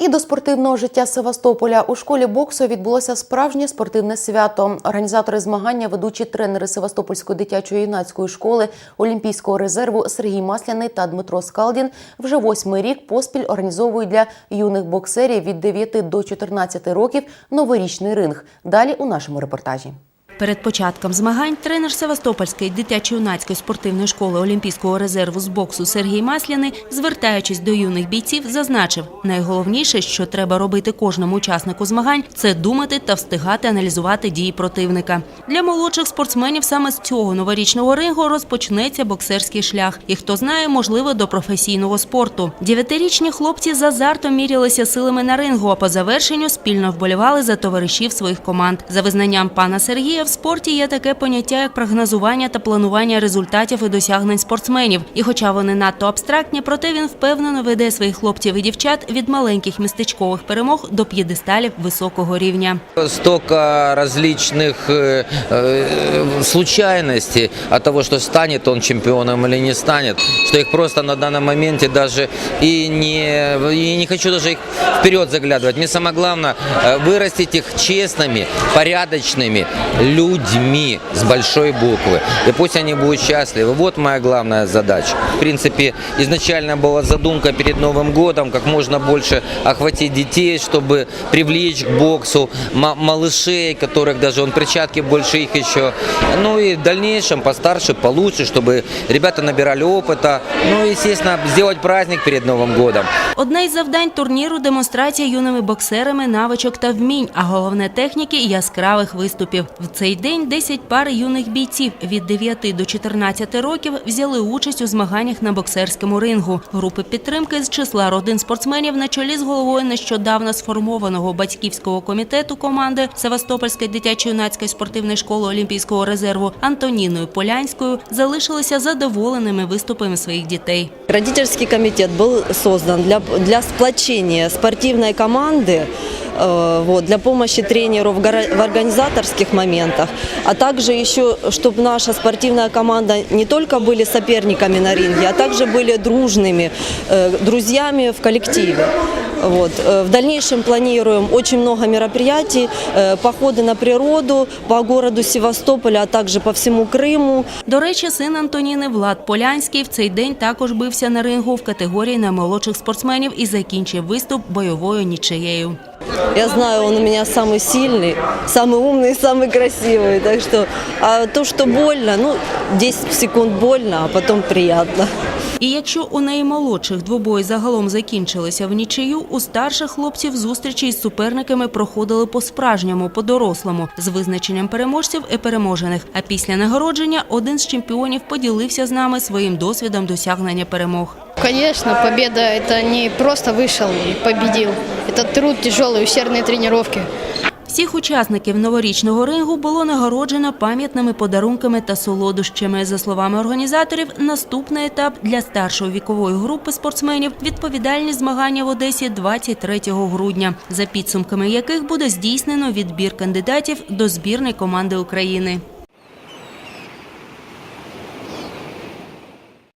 І до спортивного життя Севастополя у школі боксу відбулося справжнє спортивне свято. Організатори змагання, ведучі тренери Севастопольської дитячої юнацької школи Олімпійського резерву Сергій Масляний та Дмитро Скалдін вже восьмий рік поспіль організовують для юних боксерів від 9 до 14 років новорічний ринг. Далі у нашому репортажі. Перед початком змагань тренер Севастопольської дитячо-юнацької спортивної школи Олімпійського резерву з боксу Сергій Масляний, звертаючись до юних бійців, зазначив, найголовніше, що треба робити кожному учаснику змагань, це думати та встигати аналізувати дії противника. Для молодших спортсменів саме з цього новорічного рингу розпочнеться боксерський шлях. І хто знає, можливо, до професійного спорту. Дев'ятирічні хлопці з азартом мірялися силами на рингу, а по завершенню спільно вболівали за товаришів своїх команд. За визнанням пана Сергія, спорті є таке поняття, як прогнозування та планування результатів і досягнень спортсменів. І хоча вони надто абстрактні, проте він впевнено веде своїх хлопців і дівчат від маленьких містечкових перемог до п'єдесталів високого рівня. Столько различных э, э, случайностей от того, что станет он чемпионом или не станет, что их просто на данном моменте даже и не, и не хочу даже их вперед заглядывать. Мне самое главное э, вырастить их честными, порядочными людьми с большой буквы. И пусть они будут счастливы. Вот моя главная задача. В принципе, изначально была задумка перед Новым годом, как можно больше охватить детей, чтобы привлечь к боксу ма- малышей, которых даже он перчатки больше их еще. Ну и в дальнейшем постарше, получше, чтобы ребята набирали опыта. Ну и, естественно, сделать праздник перед Новым годом. Одне із завдань турніру демонстрація юними боксерами навичок та вмінь, а головне техніки яскравих виступів. В цей день 10 пар юних бійців від 9 до 14 років взяли участь у змаганнях на боксерському рингу. Групи підтримки з числа родин спортсменів на чолі з головою нещодавно сформованого батьківського комітету команди Севастопольської дитячо-юнацької спортивної школи Олімпійського резерву Антоніною Полянською залишилися задоволеними виступами своїх дітей. Родительский комитет был создан для, для сплочения спортивной команды, вот, для помощи тренеру в, гора- в организаторских моментах, а также еще, чтобы наша спортивная команда не только были соперниками на ринге, а также были дружными, э, друзьями в коллективе. Вот. Э, В дальнейшем планируем очень много мероприятий, э, походы на природу по городу Севастополя, а также по всему Крыму. До речі, син Антоніни Влад Полянський в цей день також бився на рингу в категорії наймолодших спортсменів і закінчив виступ бойовою нічиєю. Я знаю, он у меня самый сильный, самый умный, самый красивый. Так что, а то, что больно, ну, 10 секунд больно, а потом приятно. І якщо у наймолодших двобої загалом закінчилися в нічию, у старших хлопців зустрічі із суперниками проходили по-справжньому, по-дорослому, з визначенням переможців і переможених. А після нагородження один з чемпіонів поділився з нами своїм досвідом досягнення перемог. Конечно, победа – это не просто вышел и победил. Это труд, тяжелые, усердные тренировки. Всіх учасників новорічного рингу було нагороджено пам'ятними подарунками та солодощами. За словами організаторів, наступний етап для старшої вікової групи спортсменів відповідальні змагання в Одесі 23 грудня, за підсумками яких буде здійснено відбір кандидатів до збірної команди України.